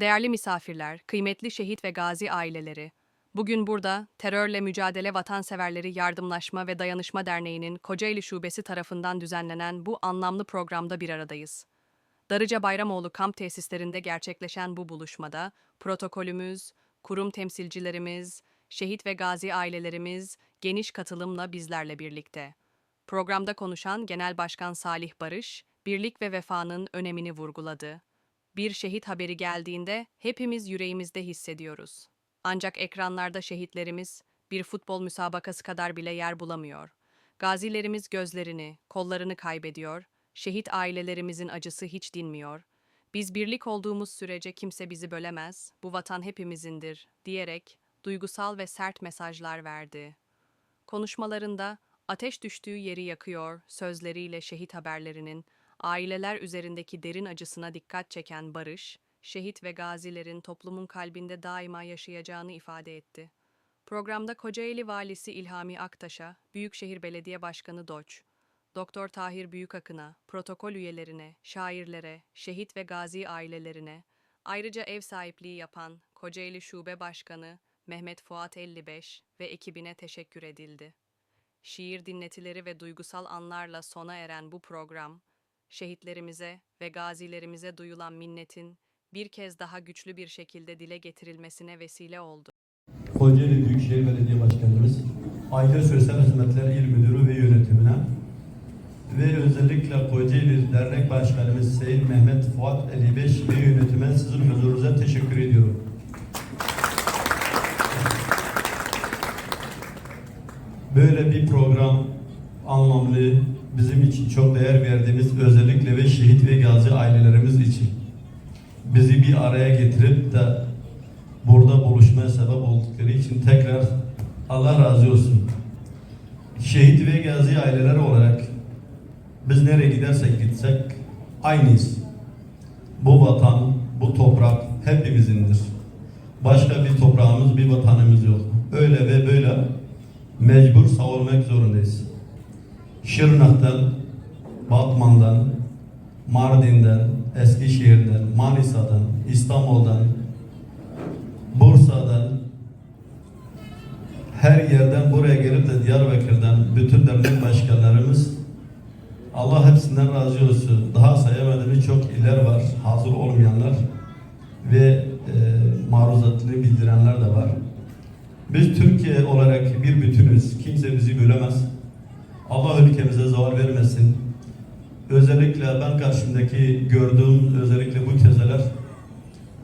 Değerli misafirler, kıymetli şehit ve gazi aileleri, bugün burada Terörle Mücadele Vatanseverleri Yardımlaşma ve Dayanışma Derneği'nin Kocaeli Şubesi tarafından düzenlenen bu anlamlı programda bir aradayız. Darıca Bayramoğlu kamp tesislerinde gerçekleşen bu buluşmada protokolümüz, kurum temsilcilerimiz, şehit ve gazi ailelerimiz geniş katılımla bizlerle birlikte. Programda konuşan Genel Başkan Salih Barış, birlik ve vefanın önemini vurguladı. Bir şehit haberi geldiğinde hepimiz yüreğimizde hissediyoruz. Ancak ekranlarda şehitlerimiz bir futbol müsabakası kadar bile yer bulamıyor. Gazilerimiz gözlerini, kollarını kaybediyor, şehit ailelerimizin acısı hiç dinmiyor. Biz birlik olduğumuz sürece kimse bizi bölemez, bu vatan hepimizindir diyerek duygusal ve sert mesajlar verdi. Konuşmalarında ateş düştüğü yeri yakıyor sözleriyle şehit haberlerinin aileler üzerindeki derin acısına dikkat çeken Barış, şehit ve gazilerin toplumun kalbinde daima yaşayacağını ifade etti. Programda Kocaeli Valisi İlhami Aktaş'a, Büyükşehir Belediye Başkanı Doç, Doktor Tahir Büyükakın'a, protokol üyelerine, şairlere, şehit ve gazi ailelerine, ayrıca ev sahipliği yapan Kocaeli Şube Başkanı Mehmet Fuat 55 ve ekibine teşekkür edildi. Şiir dinletileri ve duygusal anlarla sona eren bu program, şehitlerimize ve gazilerimize duyulan minnetin bir kez daha güçlü bir şekilde dile getirilmesine vesile oldu. Kocaeli Büyükşehir Belediye Başkanımız, Aile Sosyal Hizmetler İl Müdürü ve yönetimine ve özellikle Kocaeli Dernek Başkanımız Sayın Mehmet Fuat 55 ve yönetime sizin huzurunuza teşekkür ediyorum. Böyle bir program anlamlı, bizim için çok değer verdiğimiz özellikle ve şehit ve gazi ailelerimiz için bizi bir araya getirip de burada buluşmaya sebep oldukları için tekrar Allah razı olsun. Şehit ve gazi aileler olarak biz nereye gidersek gitsek aynıyız. Bu vatan, bu toprak hepimizindir. Başka bir toprağımız, bir vatanımız yok. Öyle ve böyle mecbur savunmak zorundayız. Şırnak'tan, Batman'dan, Mardin'den, Eskişehir'den, Manisa'dan, İstanbul'dan, Bursa'dan, her yerden buraya gelip de Diyarbakır'dan bütün dernek başkanlarımız Allah hepsinden razı olsun. Daha sayamadığımız çok iller var, hazır olmayanlar ve e, maruzatını bildirenler de var. Biz Türkiye olarak bir bütünüz. Kimse bizi bölemez. Allah ülkemize zavar vermesin. Özellikle ben karşımdaki gördüğüm özellikle bu teyzeler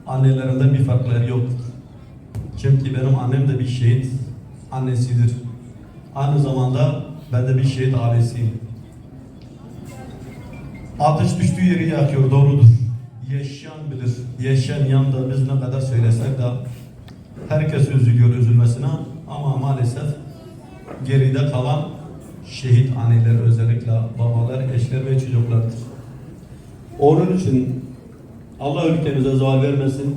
annelerinden bir farkları yok. Çünkü benim annem de bir şehit annesidir. Aynı zamanda ben de bir şehit ailesiyim. Ateş düştüğü yeri yakıyor, doğrudur. Yaşayan bilir. Yaşamayan da biz ne kadar söylesek de herkes üzülüyor üzülmesine ama maalesef geride kalan şehit anneler özellikle babalar, eşler ve çocuklardır. Onun için Allah ülkemize zaval vermesin.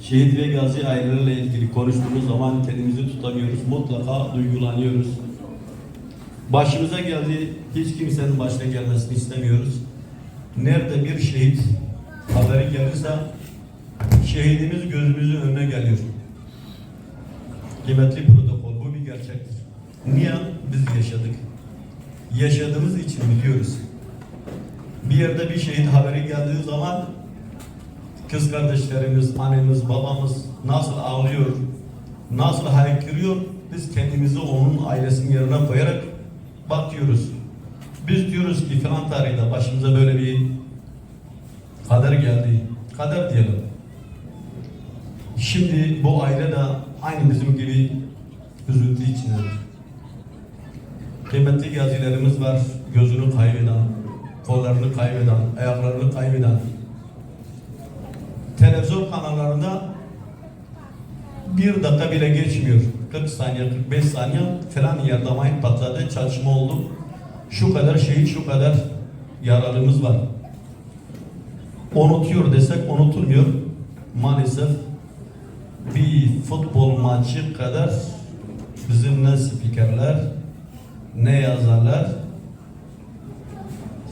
Şehit ve gazi ailelerle ilgili konuştuğumuz zaman kendimizi tutamıyoruz. Mutlaka duygulanıyoruz. Başımıza geldi, hiç kimsenin başına gelmesini istemiyoruz. Nerede bir şehit haberi gelirse şehidimiz gözümüzün önüne geliyor. Kıymetli protokol, bir. Niye? Biz yaşadık. Yaşadığımız için biliyoruz. Bir yerde bir şehit haberi geldiği zaman kız kardeşlerimiz, annemiz, babamız nasıl ağlıyor, nasıl haykırıyor, biz kendimizi onun ailesinin yerine koyarak bakıyoruz. Biz diyoruz ki filan tarihte başımıza böyle bir kader geldi. Kader diyelim. Şimdi bu aile de aynı bizim gibi üzüntü içindedir. Kıymetli gazilerimiz var, gözünü kaybeden, kollarını kaybeden, ayaklarını kaybeden. Televizyon kanallarında bir dakika bile geçmiyor. 40 saniye, 45 saniye falan yerde mayın patladı, çalışma oldu. Şu kadar şehit, şu kadar yaralımız var. Unutuyor desek unutulmuyor. Maalesef bir futbol maçı kadar bizim ne spikerler, ne yazarlar,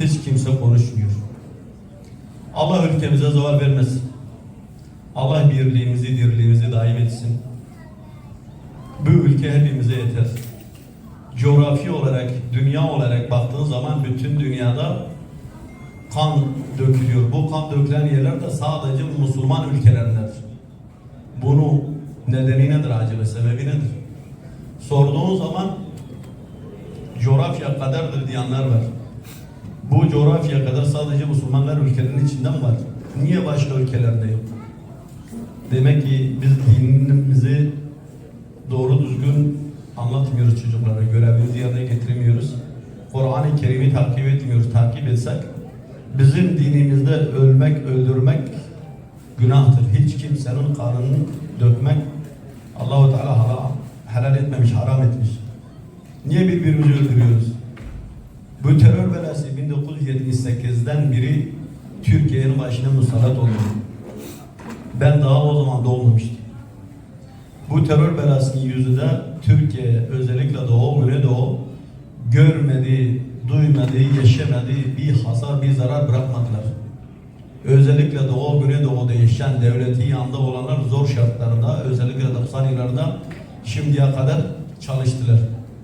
hiç kimse konuşmuyor. Allah ülkemize zaval vermesin. Allah birliğimizi, dirliğimizi daim etsin. Bu ülke hepimize yeter. Coğrafi olarak, dünya olarak baktığın zaman bütün dünyada kan dökülüyor. Bu kan dökülen yerler de sadece Müslüman ülkelerindedir. Bunu nedeni nedir acaba, sebebi nedir? Sorduğun zaman coğrafya kaderdir diyenler var. Bu coğrafya kadar sadece Müslümanlar ülkelerinin içinden var. Niye başka ülkelerde yok? Demek ki biz dinimizi doğru düzgün anlatmıyoruz çocuklara. Görevimizi yerine getiremiyoruz. Kur'an-ı Kerim'i takip etmiyoruz. Takip etsek bizim dinimizde ölmek, öldürmek günahtır. Hiç kimsenin kanını dökmek Allahu Teala helal etmemiş, haram etmiş. Niye birbirimizi öldürüyoruz? Bu terör belası 1978'den beri Türkiye'nin başına musallat oldu. Ben daha o zaman doğmamıştım. Bu terör belasının yüzünde Türkiye özellikle Doğu, Güneydoğu görmediği, duymadığı, yaşamadığı bir hasar, bir zarar bırakmadılar. Özellikle Doğu, Güneydoğu'da yaşayan devleti yanında olanlar zor şartlarında, özellikle 90 yıllarda şimdiye kadar çalıştılar.